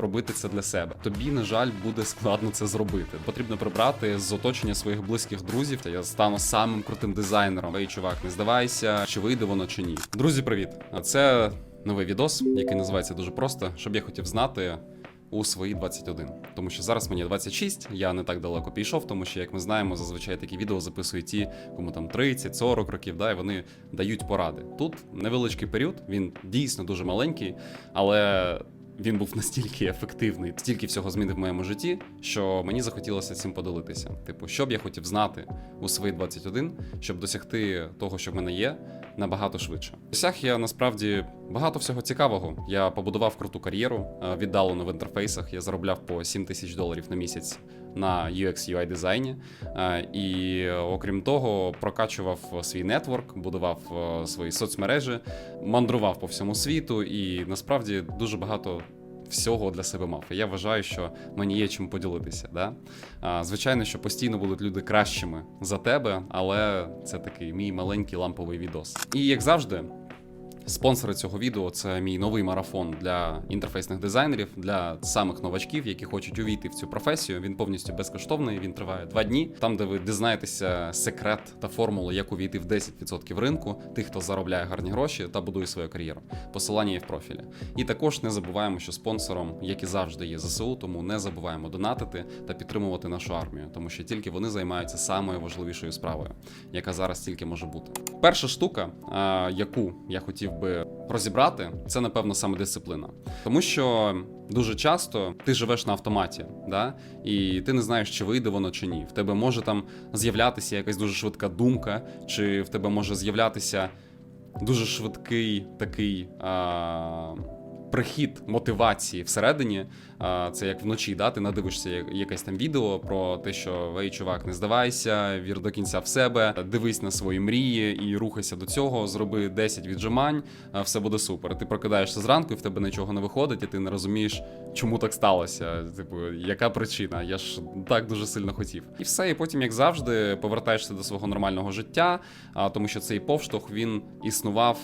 робити це для себе. Тобі, на жаль, буде складно це зробити. Потрібно прибрати з оточення своїх близьких друзів. Я стану самим крутим дизайнером. Ей, чувак, не здавайся, чи вийде воно чи ні. Друзі, привіт! А це новий відос, який називається дуже просто, щоб я хотів знати. У свої 21. Тому що зараз мені 26, я не так далеко пішов, тому що, як ми знаємо, зазвичай такі відео записують ті, кому там 30-40 років, да, і вони дають поради. Тут невеличкий період, він дійсно дуже маленький, але він був настільки ефективний, стільки всього змінив в моєму житті, що мені захотілося цим поділитися. Типу, що б я хотів знати у свої 21, щоб досягти того, що в мене є, набагато швидше. Досяг я насправді багато всього цікавого. Я побудував круту кар'єру е, віддалено в інтерфейсах. Я заробляв по 7 тисяч доларів на місяць на UX UI дизайні. Е, І окрім того, прокачував свій нетворк, будував е, свої соцмережі, мандрував по всьому світу і насправді дуже багато. Всього для себе мав. І я вважаю, що мені є чим поділитися. Да? А, звичайно, що постійно будуть люди кращими за тебе, але це такий мій маленький ламповий відос. І як завжди, Спонсори цього відео це мій новий марафон для інтерфейсних дизайнерів, для самих новачків, які хочуть увійти в цю професію. Він повністю безкоштовний. Він триває два дні. Там, де ви дізнаєтеся секрет та формулу, як увійти в 10% ринку, тих, хто заробляє гарні гроші та будує свою кар'єру. Посилання є в профілі. І також не забуваємо, що спонсором, як і завжди, є ЗСУ, тому не забуваємо донатити та підтримувати нашу армію, тому що тільки вони займаються самою важливішою справою, яка зараз тільки може бути. Перша штука, яку я хотів би розібрати, це напевно саме дисципліна, тому що дуже часто ти живеш на автоматі, да? і ти не знаєш, чи вийде воно чи ні. В тебе може там з'являтися якась дуже швидка думка, чи в тебе може з'являтися дуже швидкий такий. А... Прихід мотивації всередині, це як вночі, да, ти надивишся якесь там відео про те, що вей, чувак, не здавайся, вір до кінця в себе, дивись на свої мрії і рухайся до цього, зроби 10 віджимань, все буде супер. Ти прокидаєшся зранку, і в тебе нічого не виходить, і ти не розумієш, чому так сталося. Типу, яка причина? Я ж так дуже сильно хотів. І все, і потім, як завжди, повертаєшся до свого нормального життя, тому що цей повштовх він існував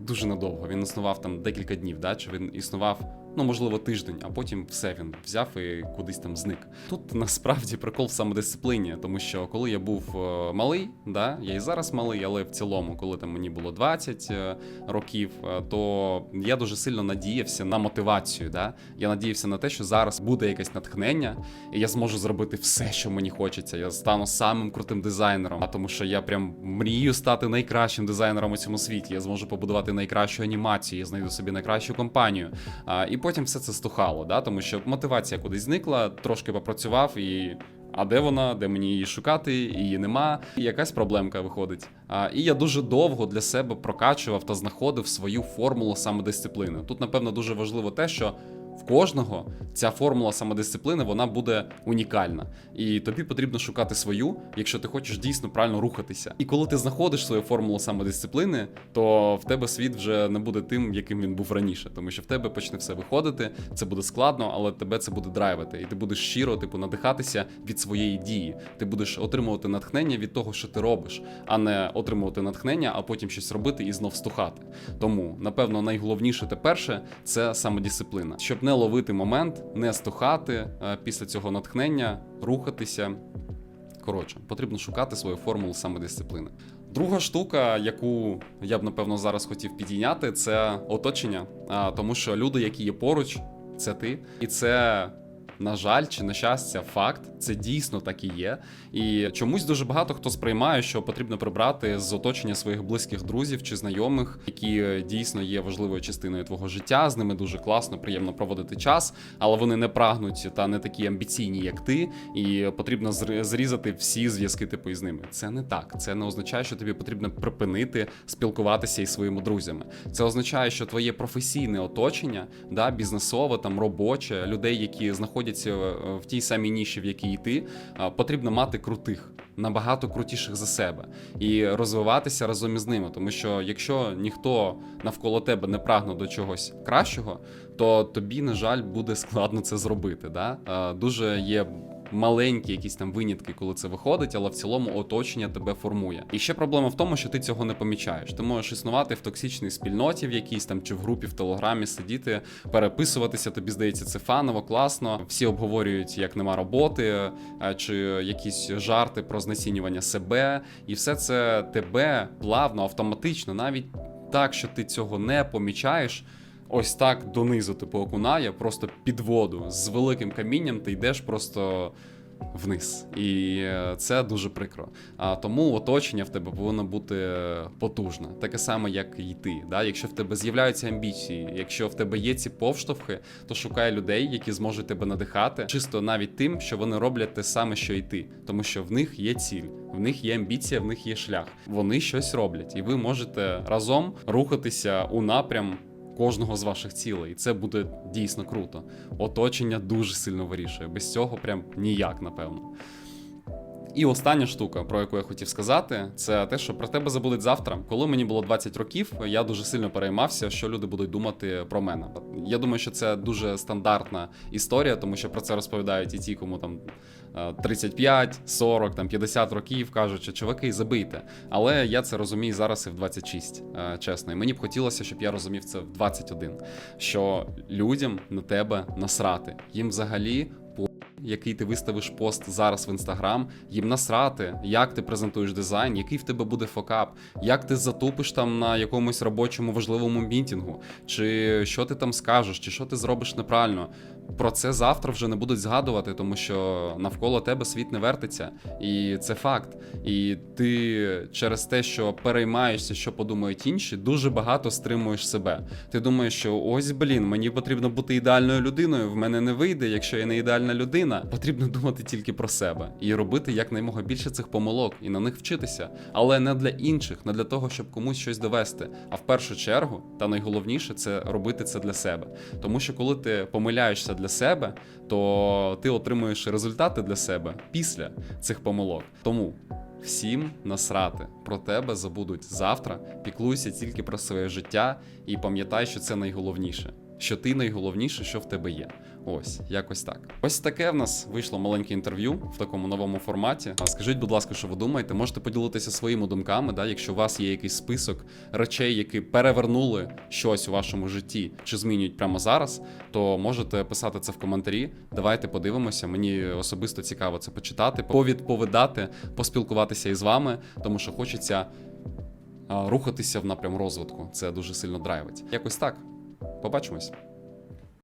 дуже надовго. Він існував там декілька днів, да? чи він існував, ну можливо, тиждень, а потім все він взяв і кудись там зник. Тут насправді прикол в самодисципліні, тому що коли я був е, малий, да, я і зараз малий, але в цілому, коли там мені було 20 е, років, е, то я дуже сильно надіявся на мотивацію. Да? Я надіявся на те, що зараз буде якесь натхнення, і я зможу зробити все, що мені хочеться. Я стану самим крутим дизайнером, а тому що я прям мрію стати найкращим дизайнером у цьому світі. Я зможу побудувати найкращу анімацію, я знайду собі найкращу компанію. А, і потім все це стухало, да? тому що мотивація кудись зникла, трошки попрацював і. А де вона, де мені її шукати, її нема, і якась проблемка виходить. А, і я дуже довго для себе прокачував та знаходив свою формулу самодисципліни. Тут, напевно, дуже важливо те, що в кожного ця формула самодисципліни вона буде унікальна. І тобі потрібно шукати свою, якщо ти хочеш дійсно правильно рухатися. І коли ти знаходиш свою формулу самодисципліни, то в тебе світ вже не буде тим, яким він був раніше, тому що в тебе почне все виходити. Це буде складно, але тебе це буде драйвити, і ти будеш щиро, типу, надихатися від своєї дії. Ти будеш отримувати натхнення від того, що ти робиш, а не отримувати натхнення, а потім щось робити і знов стухати. Тому, напевно, найголовніше те перше це самодисципліна, щоб не ловити момент, не стухати е, після цього натхнення, рухатися. Коротше, потрібно шукати свою формулу самодисципліни. Друга штука, яку я б напевно зараз хотів підійняти, це оточення. Тому що люди, які є поруч, це ти, і це. На жаль, чи на щастя, факт, це дійсно так і є. І чомусь дуже багато хто сприймає, що потрібно прибрати з оточення своїх близьких друзів чи знайомих, які е, дійсно є важливою частиною твого життя. З ними дуже класно, приємно проводити час, але вони не прагнуть та не такі амбіційні, як ти, і потрібно зрізати всі зв'язки типу із ними. Це не так. Це не означає, що тобі потрібно припинити спілкуватися із своїми друзями. Це означає, що твоє професійне оточення, да, бізнесове, там робоче, людей, які знаходяться е, в тій самій ніші, в якій і ти, потрібно мати крутих, набагато крутіших за себе і розвиватися разом із ними. Тому що якщо ніхто навколо тебе не прагне до чогось кращого, то тобі, на жаль, буде складно це зробити. Да? Дуже є маленькі якісь там винятки, коли це виходить, але в цілому оточення тебе формує. І ще проблема в тому, що ти цього не помічаєш. Ти можеш існувати в токсичній спільноті, в якійсь там чи в групі в телеграмі сидіти, переписуватися. Тобі здається, це фаново, класно. Всі обговорюють, як нема роботи, чи якісь жарти про знецінювання себе, і все це тебе плавно, автоматично, навіть так, що ти цього не помічаєш. Ось так донизу типу окунає, просто під воду з великим камінням ти йдеш просто вниз. І е, це дуже прикро. А тому оточення в тебе повинно бути потужне, таке саме, як і ти. Да? Якщо в тебе з'являються амбіції, якщо в тебе є ці повштовхи, то шукай людей, які зможуть тебе надихати, чисто навіть тим, що вони роблять те саме, що і ти, тому що в них є ціль. В них є амбіція, в них є шлях. Вони щось роблять, і ви можете разом рухатися у напрям кожного з ваших цілей. І це буде дійсно круто. Оточення дуже сильно вирішує. Без цього прям ніяк, напевно. І остання штука, про яку я хотів сказати, це те, що про тебе забудуть завтра. Коли мені було 20 років, я дуже сильно переймався, що люди будуть думати про мене. Я думаю, що це дуже стандартна історія, тому що про це розповідають і ті, кому там е, 35, 40, там 50 років кажуть, що чуваки, забийте. Але я це розумію зараз і в 26, е, чесно. І мені б хотілося, щоб я розумів це в 21, що людям на тебе насрати. Їм взагалі який ти виставиш пост зараз в інстаграм, їм насрати, як ти презентуєш дизайн, який в тебе буде фокап, як ти затупиш там на якомусь робочому важливому мітінгу, чи що ти там скажеш, чи що ти зробиш неправильно. Про це завтра вже не будуть згадувати, тому що навколо тебе світ не вертиться, і це факт. І ти через те, що переймаєшся, що подумають інші, дуже багато стримуєш себе. Ти думаєш, що ось блін, мені потрібно бути ідеальною людиною. В мене не вийде, якщо я не ідеальна людина. Потрібно думати тільки про себе і робити якнаймога більше цих помилок і на них вчитися, але не для інших, не для того, щоб комусь щось довести. А в першу чергу, та найголовніше, це робити це для себе. Тому що коли ти помиляєшся для себе, то ти отримуєш результати для себе після цих помилок. Тому. Всім насрати про тебе забудуть завтра. Піклуйся тільки про своє життя і пам'ятай, що це найголовніше. Що ти найголовніше, що в тебе є. Ось, якось так. Ось таке в нас вийшло маленьке інтерв'ю в такому новому форматі. Скажіть, будь ласка, що ви думаєте? Можете поділитися своїми думками, да? якщо у вас є якийсь список речей, які перевернули щось у вашому житті чи змінюють прямо зараз, то можете писати це в коментарі. Давайте подивимося. Мені особисто цікаво це почитати, повідповідати, поспілкуватися із вами, тому що хочеться рухатися в напрям розвитку. Це дуже сильно драйвить. Якось так. Побачимось.